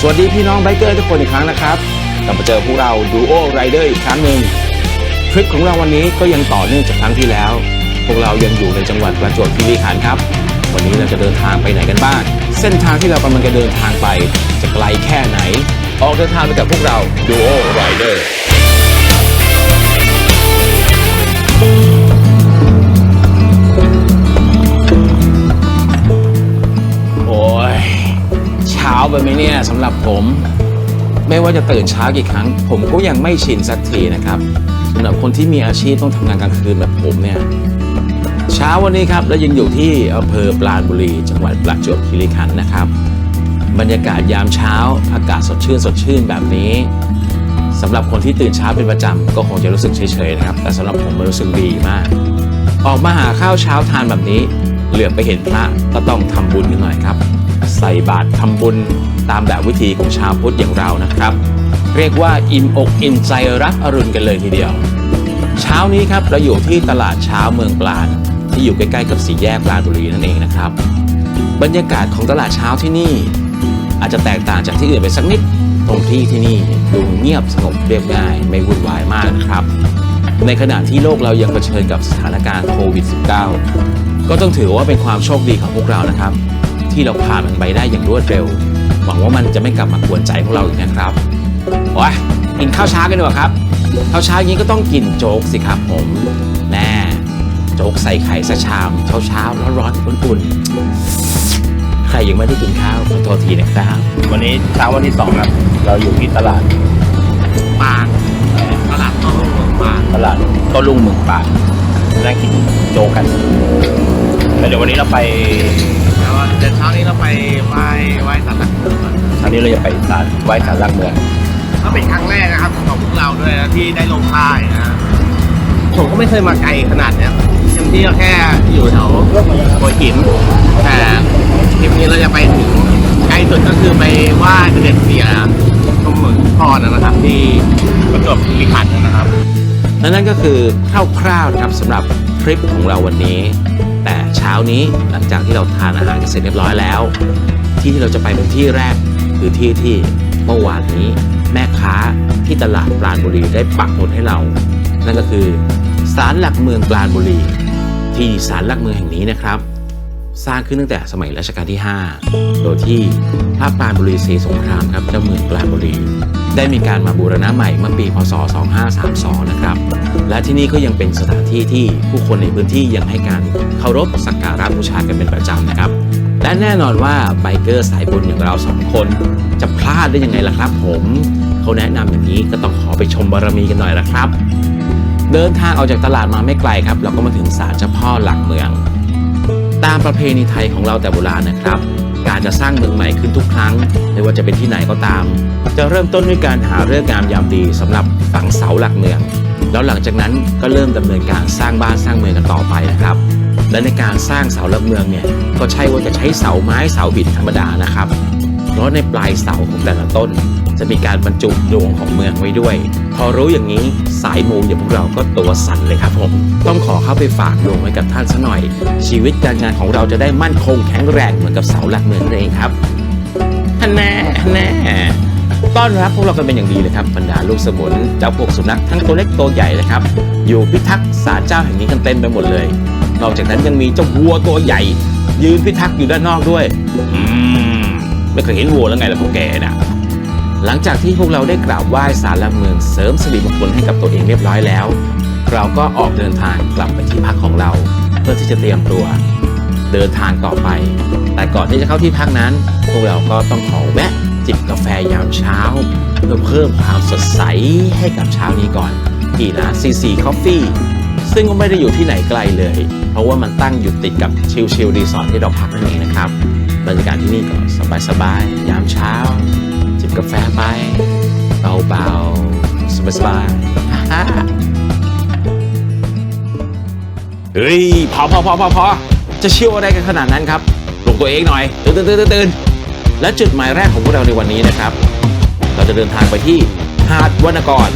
สวัสดีพี่น้องไบเกอร์ทุกคนอีกครั้งนะครับกลับมาเจอพวกเราดูโอไรเดอร์อีกครั้งหนึ่งทริปของเราวันนี้ก็ยังต่อเนื่องจากครั้งที่แล้ว พวกเรายังอยู่ในจังหวัดประจวบคีรีขันธ์ครับ วันนี้เราจะเดินทางไปไหนกันบ้าง เส้นทางที่เรากำลังจะเดินทางไปจะไกลแค่ไหน ออกเดินทางไปกับพวกเราดูโอไรเดอร์ เช้าไปไหมเนี่ยสำหรับผม ไม่ว่าจะตื่นเช้ากี่ครั้ง ผมก็ยังไม่ชินสักทีนะครับสำหรับคนที่มีอาชีพต้องทำงานกลางคืนแบบผมเนี่ยเช้าวันนี้ครับเรายังอยู่ที่อำเภอปราณบุรี จังหวัดประจวบคีรีขันธ์นะครับ บรรยากาศยามเช้า อากาศสดชื่นสดชื่นแบบนี้สำหรับคนที่ตื่นเช้าเป็นประจำก็คงจะรู้สึกเฉยๆนะครับ แต่สำหรับผมมันรู้สึกดีมาก ออกมาหาข้าวเช้าทานแบบนี้ เหลือไปเห็นพระก็ต้องทำบุญกันหน่อยครับ ใส่บาตรทำบุญตามแบบวิธีของชาวพุทธอย่างเรานะครับ เรียกว่าอิ่มอกอิ่มใจรับอรุณกันเลยทีเดียว เช้านี้ครับเราอยู่ที่ตลาดเช้าเมืองปราณที่อยู่ใกล้ๆกับสี่แยกปราณบุรีนั่นเองนะครับ บรรยากาศของตลาดเช้าที่นี่ อาจจะแตกต่างจากที่อื่นไปสักนิดตรงที่ที่นี่ดูเงียบสงบเรียบง่าย ไม่วุ่นวายมากนะครับ ในขณะที่โลกเรายังเผชิญกับสถานการณ์โควิด -19 ก็ต้องถือว่าเป็นความโชคดีของพวกเรานะครับ ที่เราผ่านมันไปได้อย่างรวดเร็ว หวังว่ามันจะไม่กลับมากวนใจพวกเราอีกนะครับโอ้ยกินข้าวเช้ากันดีกว่าครับข้าวเช้าอย่างนี้ก็ต้องกินโจ๊กสิครับผมแน่โจ๊กใส่ไข่สักชามเช้าเช้าๆร้อนๆอุ่นๆใครยังไม่ได้กินข้าวขอโทษทีนะครับ วันนี้เช้าวันที่สองครับเราอยู่ที่ตลาดปางตลาดต้นเมืองปางตลาดโต้นลุงเมืองปานนั่งกินโจกันแล้วเดี๋ยววันนี้เราไปแล้ว เดี๋ยวเช้านี้เราไปไหว้ไหว้สัตว์หลักเมืองก่อนทางนี้เราจะไปศาลไหว้ศาลหลักเมืองก็เป็นครั้งแรกนะครับของพวกเราด้วยนะที่ได้ลงใต้นะผมก็ไม่เคยมาไกลขนาดเนี้ยเต็มที่ก็แค่อยู่แถวหัวหินแต่ทริปนี้เราจะไปถึงไกลสุดก็คือไปไหว้เสด็จเสียตรงเหมืองพรนะครับ ที่ประจวบคีรีขันธ์นะครับ และนั่นก็คือคร่าวๆนะครับสำหรับทริปของเราวันนี้ แต่เช้านี้หลังจากที่เราทานอาหารกันเสร็จเรียบร้อยแล้ว ที่ที่เราจะไปเป็นที่แรก คือที่ที่เมื่อวานนี้แม่ค้าที่ตลาดปราณบุรีได้ปักหมุดให้เรา นั่นก็คือศาลหลักเมืองปราณบุรี ที่ศาลหลักเมืองแห่งนี้นะครับ สร้างขึ้นตั้งแต่สมัยรัชกาลที่ 5 โดยที่พระปรานบุรีศรีสงครามครับเจ้าเมืองปราณบุรี ได้มีการมาบูรณะใหม่เมื่อปี พศ 2532 นะครับ และที่นี่ก็ยังเป็นสถานที่ที่ผู้คนในพื้นที่ยังให้การเคารพสักการะบูชากันเป็นประจำนะครับ และแน่นอนว่าไบเกอร์สายบุญอย่างเราสองคน จะพลาดได้ยังไงล่ะครับผมเขาแนะนำอย่างนี้ก็ต้องขอไปชมบารมีกันหน่อยละครับ เดินทางออกจากตลาดมาไม่ไกลครับ เราก็มาถึงศาลเจ้าพ่อหลักเมืองามประเพณีไทยของเราแต่โบราณนะครับ การจะสร้างเมืองใหม่ขึ้นทุกครั้ง ไม่ว่าจะเป็นที่ไหนก็ตาม จะเริ่มต้นด้วยการหาเรื่องงามยามดีสำหรับฝังเสาหลักเมือง แล้วหลังจากนั้นก็เริ่มดำเนินการสร้างบ้านสร้างเมืองกันต่อไปนะครับ และในการสร้างเสาหลักเมืองเนี่ยก็ใช่ว่าจะใช้เสาไม้เสาหินธรรมดานะครับ เพราะในปลายเสาของแต่ละต้น จะมีการบรรจุดวงของเมืองไว้ด้วย พอรู้อย่างนี้สายมูอย่างพวกเราก็ตัวสั่นเลยครับผม ต้องขอเข้าไปฝากดวงไว้กับท่านซะหน่อย ชีวิตการงานของเราจะได้มั่นคงแข็งแรงเหมือนกับเสาหลักเมืองนั่นเองครับฮันแน่ฮันแน่ต้อนรับพวกเรากันเป็นอย่างดีเลยครับบรรดาลูกสมุนเจ้าพวกสุนัขทั้งตัวเล็กตัวใหญ่เลยครับ อยู่พิทักษ์ศาลเจ้าแห่งนี้กันเต็มไปหมดเลย นอกจากนั้นยังมีเจ้าวัวตัวใหญ่ ยืนพิทักษ์อยู่ด้านนอกด้วย อืมไม่เคยเห็นวัวแล้วไงล่ะพวกแกน่ะ หลังจากที่พวกเราได้กราบไหว้ศาลหลักเมืองเสริมสิริมงคลให้กับตัวเองเรียบร้อยแล้ว เราก็ออกเดินทางกลับไปที่พักของเรา เพื่อที่จะเตรียมตัว เดินทางต่อไป แต่ก่อนที่จะเข้าที่พักนั้น พวกเราก็ต้องขอแวะจิบกาแฟยามเช้า เพื่อเพิ่มความสดใสให้กับเช้านี้ก่อนที่ร้านซีซีคอฟฟี่ซึ่งก็ไม่ได้อยู่ที่ไหนไกลเลย เพราะว่ามันตั้งอยู่ติดกับชิลชิลรีสอร์ทที่เราพักนั่นเองนะครับ บรรยากาศที่นี่ก็สบายๆยามเช้า บกาแฟไปเบาๆสบายๆฮ่าเฮ้ยพอพอพอพอพอจะเชื่ออะไรกันขนาดนั้นครับปลุกตัวเองหน่อยตื่นตื่นตื่นตื่นและจุดหมายแรกของพวกเราในวันนี้นะครับ เราจะเดินทางไปที่หาดวรรณกร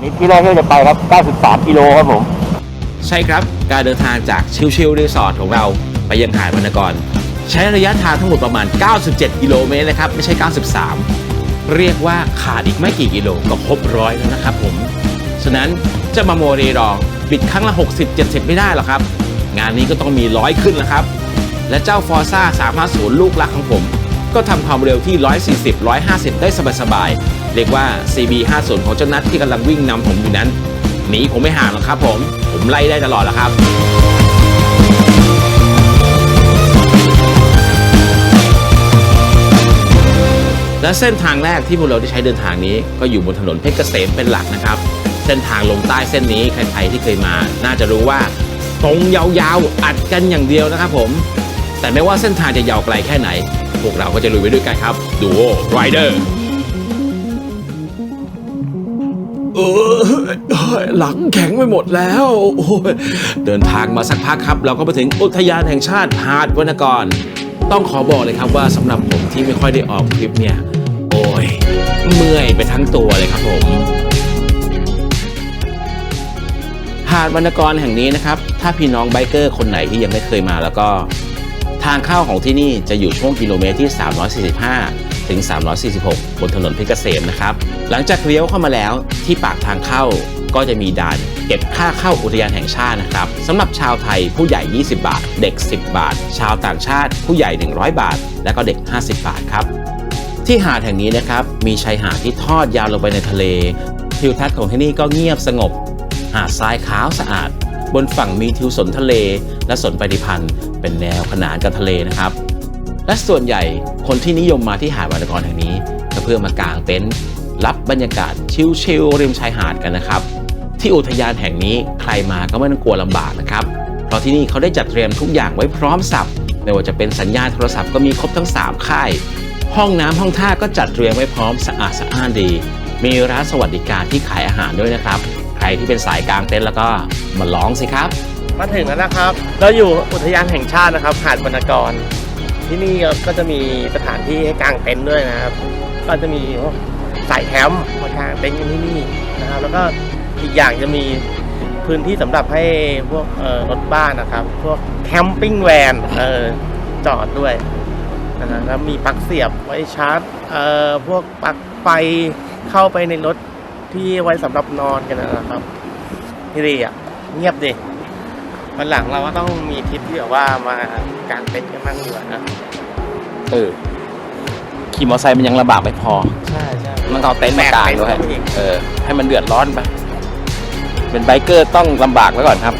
นี่ที่แรกที่เราจะไปครับ 93 กิโลครับผม ใช่ครับ การเดินทางจากชิลชิลรีสอร์ทของเราไปยังหาดวรรณกร ใช้ระยะทางทั้งหมดประมาณ 97 กิโลเมตรนะครับ ไม่ใช่ 93 เรียกว่าขาดอีกไม่กี่กิโลก็ครบร้อยแล้วนะครับผม ฉะนั้นจะมาโมเรรอบิดครั้งละ 60-70 ไม่ได้หรอกครับ งานนี้ก็ต้องมีร้อยขึ้นแล้วครับ และเจ้าฟอร์ซ่า350 ลูกรักของผม ก็ทำความเร็วที่ 140 150 ได้สบายๆ เรียกว่า CB 50 ของเจ้านัทที่กำลังวิ่งนำผมอยู่นั้นหนีผมไม่ห่างหรอกครับผม ผมไล่ได้ตลอดแล้วครับ และเส้นทางแรกที่พวกเราได้ใช้เดินทางนี้ก็อยู่บนถนนเพชรเกษมเป็นหลักนะครับ เส้นทางลงใต้เส้นนี้ใครๆที่เคยมา น่าจะรู้ว่าตรงยาวๆอัดกันอย่างเดียวนะครับผม แต่ไม่ว่าเส้นทางจะยาวไกลแค่ไหน พวกเราก็จะลุยไปด้วยกันครับดูโอไรเดอร์เออหลังแข็งไปหมดแล้วเดินทางมาสักพักครับ เราก็มาถึงอุทยานแห่งชาติหาดวรรณกร ต้องขอบอกเลยครับว่าสำหรับผมที่ไม่ค่อยได้ออกทริปเนี่ย เมื่อยไปทั้งตัวเลยครับผมหาดวรรณกรแห่งนี้นะครับ ถ้าพี่น้องไบเกอร์คนไหนที่ยังไม่เคยมาแล้วก็ ทางเข้าของที่นี่จะอยู่ช่วงกิโลเมตรที่ 345 ถึง 346 บนถนนเพชรเกษมนะครับ หลังจากเลี้ยวเข้ามาแล้วที่ปากทางเข้าก็จะมีด่านเก็บค่าเข้าอุทยานแห่งชาตินะครับสำหรับชาวไทยผู้ใหญ่ 20 บาท เด็ก 10 บาท ชาวต่างชาติผู้ใหญ่ 100 บาท และก็เด็ก 50 บาทครับ ที่หาดแห่งนี้นะครับมีชายหาดที่ทอดยาวลงไปในทะเลทิวทัศน์ของที่นี่ก็เงียบสงบ หาดทรายขาวสะอาด บนฝั่งมีทิวสนทะเล และสนปฏิพันธ์เป็นแนวขนานกับทะเลนะครับ และส่วนใหญ่คนที่นิยมมาที่หาดวรรณกรแห่งนี้ก็เพื่อมากางเต็นท์รับบรรยากาศชิลๆริมชายหาดกันนะครับ ที่อุทยานแห่งนี้ใครมาก็ไม่ต้องกลัวลำบากนะครับ เพราะที่นี่เขาได้จัดเตรียมทุกอย่างไว้พร้อมสับไม่ว่าจะเป็นสัญญาณโทรศัพท์ก็มีครบทั้ง 3 ค่าย ห้องน้ำห้องท่าก็จัดเตรียมไว้พร้อมสะอาดสะอ้านดี มีร้านสวัสดิการที่ขายอาหารด้วยนะครับ ใครที่เป็นสายกลางเต็นท์แล้วก็มาลองสิครับ มาถึงแล้วนะครับ เราอยู่อุทยานแห่งชาตินะครับ หาดวรรณกร ที่นี่ก็จะมีสถานที่ให้กางเต็นท์ด้วยนะครับ ก็จะมีพวกสายแคมป์มากางเต็นท์กันที่นี่นะครับ แล้วก็อีกอย่างจะมีพื้นที่สำหรับให้พวกรถบ้านนะครับ พวกแคมปิ้งแวนจอดด้วย นะฮะแล้วมีปลั๊กเสียบไว้ชาร์จเอ่อพวกปลั๊กไฟเข้าไปในรถที่ไว้สำหรับนอนกันนะครับที่ดีอะเงียบดิวันหลังเราก็ต้องมีทริปที่แบบว่ามากางเต็นท์กันบ้างดีกว่านะเออ ขี่มอเตอร์ไซค์มันยังลำบากไม่พอ ใช่ใช่มันเอาเต็นท์มากางด้วยแบกเต็นท์เข้าไปอีกเออ ให้มันเดือดร้อนไป เป็นไบเกอร์ต้องลำบากไว้ก่อนครับ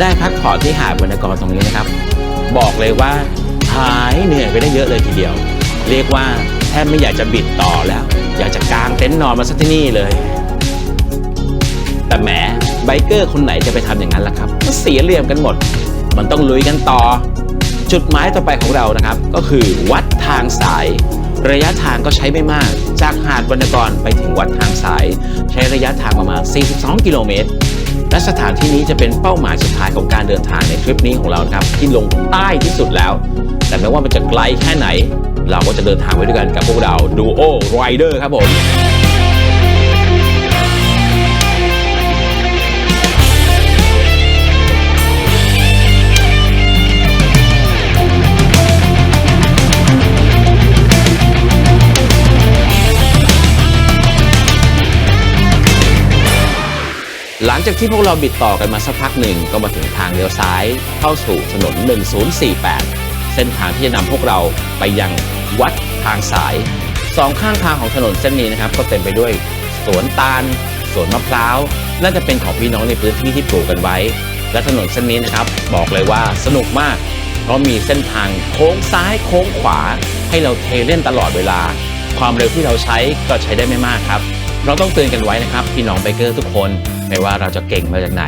ได้พักผ่อนที่หาดวรรณกรตรงนี้นะครับ บอกเลยว่าหายเหนื่อยไปได้เยอะเลยทีเดียว เรียกว่าแทบไม่อยากจะบิดต่อแล้ว อยากจะกางเต็นท์นอนมาสักที่นี่เลย แต่แหมไบเกอร์คนไหนจะไปทำอย่างนั้นล่ะครับเสียเหลี่ยมกันหมด มันต้องลุยกันต่อ จุดหมายต่อไปของเรานะครับ ก็คือวัดทางสาย ระยะทางก็ใช้ไม่มาก จากหาดวรรณกรไปถึงวัดทางสาย ใช้ระยะทางประมาณ 42 กิโลเมตร และสถานที่นี้จะเป็นเป้าหมายสุดท้ายของการเดินทางในทริปนี้ของเรานะครับที่ลงใต้ที่สุดแล้ว แต่ไม่ว่ามันจะไกลแค่ไหน เราก็จะเดินทางไปด้วยกันกับพวกเราดูโอไรเดอร์ครับผม หลังจากที่พวกเราบิดต่อกันมาสักพักหนึ่งก็มาถึงทางเลี้ยวซ้าย เข้าสู่ถนน 1048 เส้นทางที่จะนำพวกเราไปยังวัดทางสายสองข้างทางของถนนเส้นนี้นะครับ ก็เต็มไปด้วยสวนตาลสวนมะพร้าวน่าจะเป็นของพี่น้องในพื้นที่ที่ปลูกกันไว้ และถนนเส้นนี้นะครับ บอกเลยว่าสนุกมาก เพราะมีเส้นทางโค้งซ้ายโค้งขวา ให้เราเทเล่นตลอดเวลา ความเร็วที่เราใช้ก็ใช้ได้ไม่มากครับ เราต้องเตือนกันไว้นะครับพี่น้องไบเกอร์ทุกคน ไม่ว่าเราจะเก่งมาจากไหน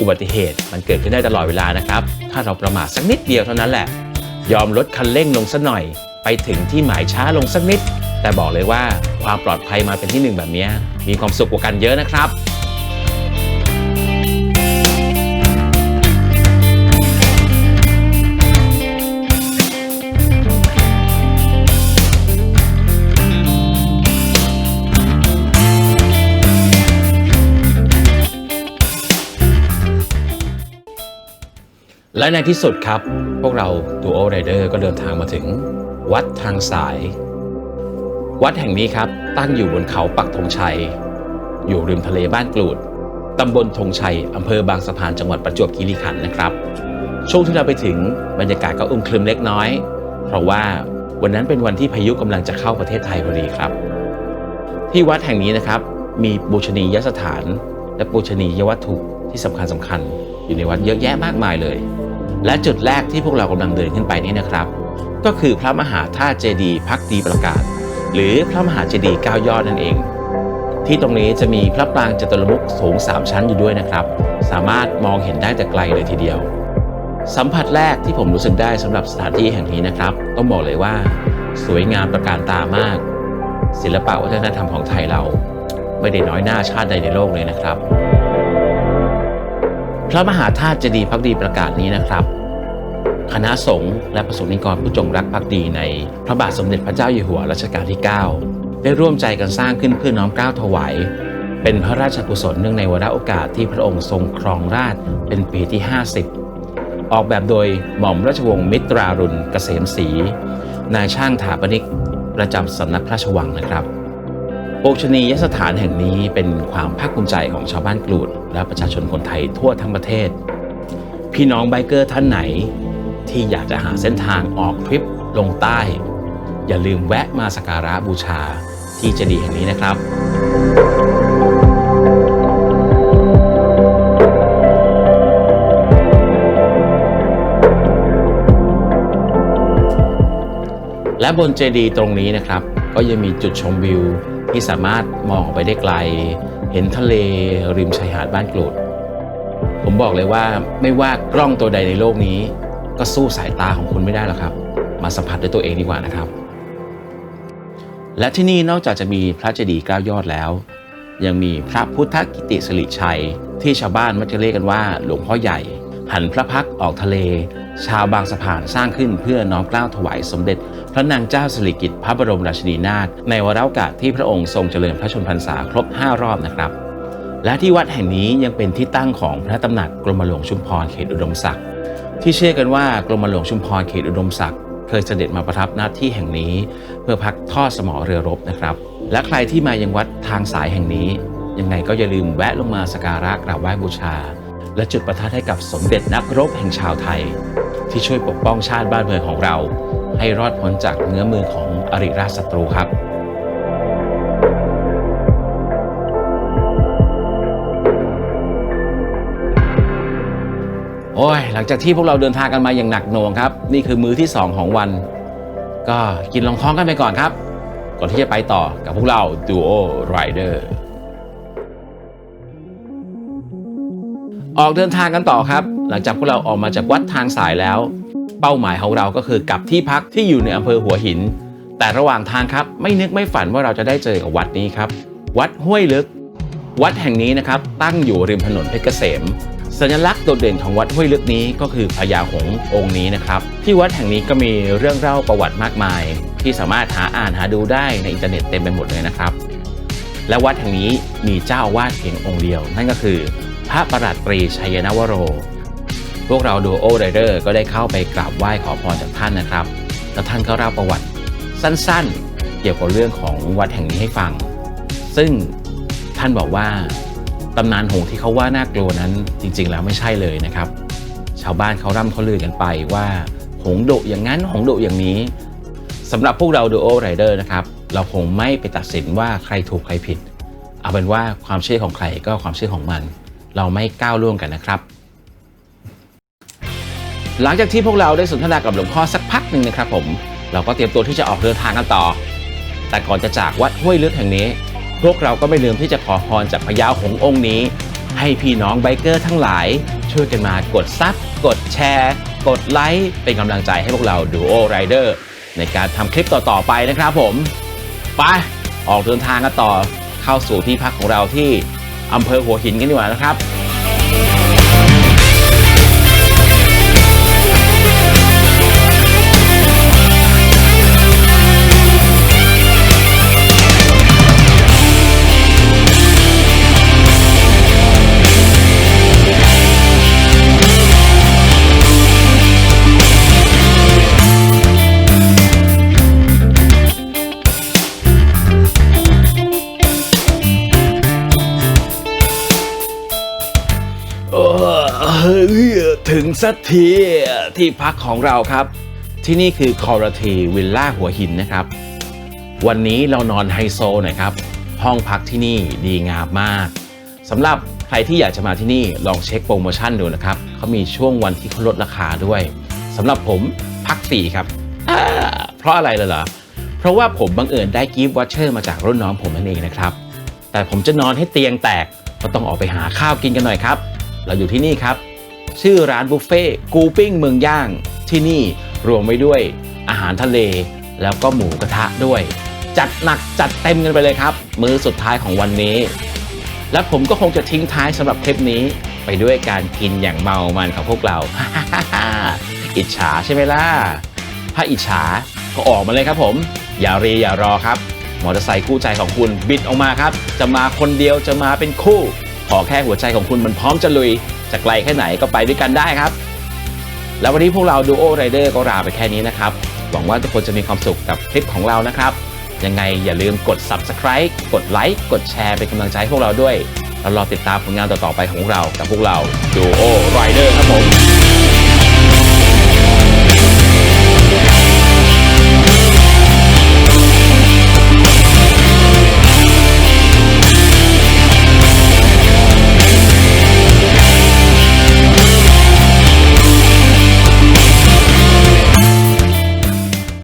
อุบัติเหตุมันเกิดขึ้นได้ตลอดเวลานะครับ ถ้าเราประมาทสักนิดเดียวเท่านั้นแหละ ยอมลดคันเร่งลงสักหน่อย ไปถึงที่หมายช้าลงสักนิด แต่บอกเลยว่าความปลอดภัยมาเป็นที่หนึ่งแบบนี้มีความสุขกว่ากันเยอะนะครับ และในที่สุดครับ พวกเราดูโอไรเดอร์ก็เดินทางมาถึง วัดทางสาย วัดแห่งนี้ครับ ตั้งอยู่บนเขาปักธงชัย อยู่ริมทะเลบ้านกลูดตำบลธงชัยอำเภอบางสะพานจังหวัดประจวบคีรีขันธ์นะครับ ช่วงที่เราไปถึงบรรยากาศก็อึมครึมเล็กน้อย เพราะว่าวันนั้นเป็นวันที่พายุกำลังจะเข้าประเทศไทยพอดีครับ ที่วัดแห่งนี้นะครับ มีบูชนียสถาน และบูชนียวัตถุที่สำคัญสคัญอยู่ในวัดเยอะแยะมากมายเลย และจุดแรกที่พวกเรากำลังเดินขึ้นไปนี้นะครับ ก็คือพระมหาธาตุเจดีย์พักดีประกาศ หรือพระมหาเจดีย์เก้ายอดนั่นเอง ที่ตรงนี้จะมีพระปรางจตุรมุขสูง 3 ชั้นอยู่ด้วยนะครับ สามารถมองเห็นได้แต่ไกลเลยทีเดียว สัมผัสแรกที่ผมรู้สึกได้สำหรับสถานที่แห่งนี้นะครับ ต้องบอกเลยว่า สวยงามประการตามาก ศิลปะวัฒนธรรมของไทยเรา ไม่ได้น้อยหน้าชาติใดในโลกเลยนะครับพระมหาธาตุเจดีย์พักดีประกาศนี้นะครับ คณะสงฆ์และประสงค์นิกรผู้จงรักภักดีใน พระบาทสมเด็จพระเจ้าอยู่หัวรัชกาลที่ 9 ได้ร่วมใจกันสร้างขึ้นเพื่อน้อมเกล้าถวาย เป็นพระราชกุศลเนื่องในวาระโอกาสที่พระองค์ทรงครองราชเป็นปีที่ 50 ออกแบบโดยหม่อมราชวงศ์มิตรารุณเกษมศรีนายช่างถาปนิกประจำสำนักพระราชวังนะครับปูชนียสถานแห่งนี้เป็นความภาคภูมิใจของชาวบ้านกลูด และประชาชนคนไทยทั่วทั้งประเทศ พี่น้องไบเกอร์ท่านไหน ที่อยากจะหาเส้นทางออกทริปลงใต้ อย่าลืมแวะมาสักการะบูชาที่เจดีย์แห่งนี้นะครับและบนเจดีย์ตรงนี้นะครับ ก็ยังมีจุดชมวิวที่สามารถมองออกไปได้ไกล เห็นทะเลริมชายหาดบ้านกรูด ผมบอกเลยว่าไม่ว่ากล้องตัวใดในโลกนี้ ก็สู้สายตาของคุณไม่ได้หรอกครับ มาสัมผัสด้วยตัวเองดีกว่านะครับ และที่นี่นอกจากจะมีพระเจดีย์เก้ายอดแล้ว ยังมีพระพุทธกิติสิริชัย ที่ชาวบ้านมักจะเรียกกันว่า หลวงพ่อใหญ่ หันพระพักออกทะเล ชาวบางสะพานสร้างขึ้นเพื่อน้อมเกล้าถวายสมเด็จ พระนางเจ้าสิริกิติ์พระบรมราชินีนาถในวาระโอกาสที่พระองค์ทรงเจริญพระชนมพรรษาครบ 5 รอบนะครับและที่วัดแห่งนี้ยังเป็นที่ตั้งของพระตำหนักกรมหลวงชุมพรเขตอุดมศักดิ์ ที่เชื่อกันว่ากรมหลวงชุมพรเขตอุดมศักดิ์เคยเสด็จมาประทับณที่แห่งนี้ เพื่อพักทอดสมอเรือรบนะครับ และใครที่มายังวัดทางสายแห่งนี้ ยังไงก็อย่าลืมแวะลงมาสักการะกราบไหว้บูชา และจุดประทัดให้กับสมเด็จนักรบแห่งชาวไทย ที่ช่วยปกป้องชาติบ้านเมืองของเรา ให้รอดพ้นจากเงื้อมือของอริราชศัตรูครับ โอ้ยหลังจากที่พวกเราเดินทางกันมาอย่างหนักหน่วงครับ นี่คือมื้อที่ 2 ของวัน ก็กินรองท้องกันไปก่อนครับ ก่อนที่จะไปต่อกับพวกเรา Duo Rider ออกเดินทางกันต่อครับ หลังจากพวกเราออกมาจากวัดทางสายแล้ว เป้าหมายของเราก็คือกลับที่พักที่อยู่ในอำเภอหัวหิน แต่ระหว่างทางครับไม่นึกไม่ฝันว่าเราจะได้เจอกับวัดนี้ครับ วัดห้วยลึก วัดแห่งนี้นะครับตั้งอยู่ริมถนนเพชรเกษม สัญลักษณ์โดดเด่นของวัดห้วยลึกนี้ก็คือพญาหงส์องค์นี้นะครับ ที่วัดแห่งนี้ก็มีเรื่องเล่าประวัติมากมาย ที่สามารถหาอ่านหาดูได้ในอินเทอร์เน็ตเต็มไปหมดเลยนะครับ และวัดแห่งนี้มีเจ้าวาสเพียงองค์เดียว นั่นก็คือพระประหลัดตรีชัยนวโร พวกเราดูโอไรเดอร์ก็ได้เข้าไปกราบไหว้ขอพรจากท่านนะครับ แล้วท่านก็เล่าประวัติสั้นๆ เกี่ยวกับเรื่องของวัดแห่งนี้ให้ฟัง ซึ่งท่านบอกว่า ตำนานหงส์ที่เขาว่าน่ากลัวนั้นจริงๆ แล้วไม่ใช่เลยนะครับ ชาวบ้านเขาร่ำเขาลือกันไปว่าหงส์ดุอย่างนั้นหงส์ดุอย่างนี้สำหรับพวกเราดูโอไรเดอร์นะครับเราคงไม่ไปตัดสินว่าใครถูกใครผิด เอาเป็นว่าความเชื่อของใครก็ความเชื่อของมัน เราไม่ก้าวล่วงกันนะครับ หลังจากที่พวกเราได้สนทนากับหลวงพ่อสักพักหนึ่งนะครับผมเราก็เตรียมตัวที่จะออกเดินทางกันต่อ แต่ก่อนจะจากวัดห้วยลึกแห่งนี้ พวกเราก็ไม่ลืมที่จะขอพรจากพญาหงองค์นี้ ให้พี่น้องไบเกอร์ทั้งหลาย ช่วยกันมากดซับกดแชร์ กดไลค์ เป็นกำลังใจให้พวกเราดูโอไรเดอร์ในการทำคลิปต่อ ๆ ไปนะครับผม ไป ออกเดินทางกันต่อเข้าสู่ที่พักของเราที่อำเภอหัวหินกันดีกว่านะครับ ถึงสักทีที่พักของเราครับ ที่นี่คือคอร์ทีวิลล่าหัวหินนะครับ วันนี้เรานอนไฮโซหน่อยครับ ห้องพักที่นี่ดีงามมากสำหรับใครที่อยากจะมาที่นี่ลองเช็คโปรโมชั่นดูนะครับเขามีช่วงวันที่เขาลดราคาด้วยสำหรับผมพักฟรีครับเพราะอะไรเลยเหรอเพราะว่าผมบังเอิญได้กิฟต์วอเชอร์มาจากรุ่นน้องผมนั่นเองนะครับ แต่ผมจะนอนให้เตียงแตกก็ต้องออกไปหาข้าวกินกันหน่อยครับ เราอยู่ที่นี่ครับ ชื่อร้านบุฟเฟ่กูปิ้งเมืองย่าง ที่นี่รวมไว้ด้วยอาหารทะเล แล้วก็หมูกระทะด้วย จัดหนักจัดเต็มกันไปเลยครับ มื้อสุดท้ายของวันนี้ และผมก็คงจะทิ้งท้ายสำหรับคลิปนี้ไปด้วยการกินอย่างเมามันของพวกเรา อิจฉาใช่ไหมล่ะ ถ้าอิจฉาก็ออกมาเลยครับผม อย่ารีอย่ารอครับ มอเตอร์ไซค์คู่ใจของคุณบิดออกมาครับ จะมาคนเดียวจะมาเป็นคู่ ขอแค่หัวใจของคุณมันพร้อมจะลุย จะไกลแค่ไหนก็ไปด้วยกันได้ครับ แล้ววันนี้พวกเราดูโอไรเดอร์ก็ลาไปแค่นี้นะครับ หวังว่าทุกคนจะมีความสุขกับคลิปของเรานะครับ ยังไงอย่าลืมกด subscribe กดไลค์กดแชร์เป็นกำลังใจให้พวกเราด้วยแล้วรอติดตามผลงานต่อๆไปของเรากับพวกเราดูโอไรเดอร์ครับผม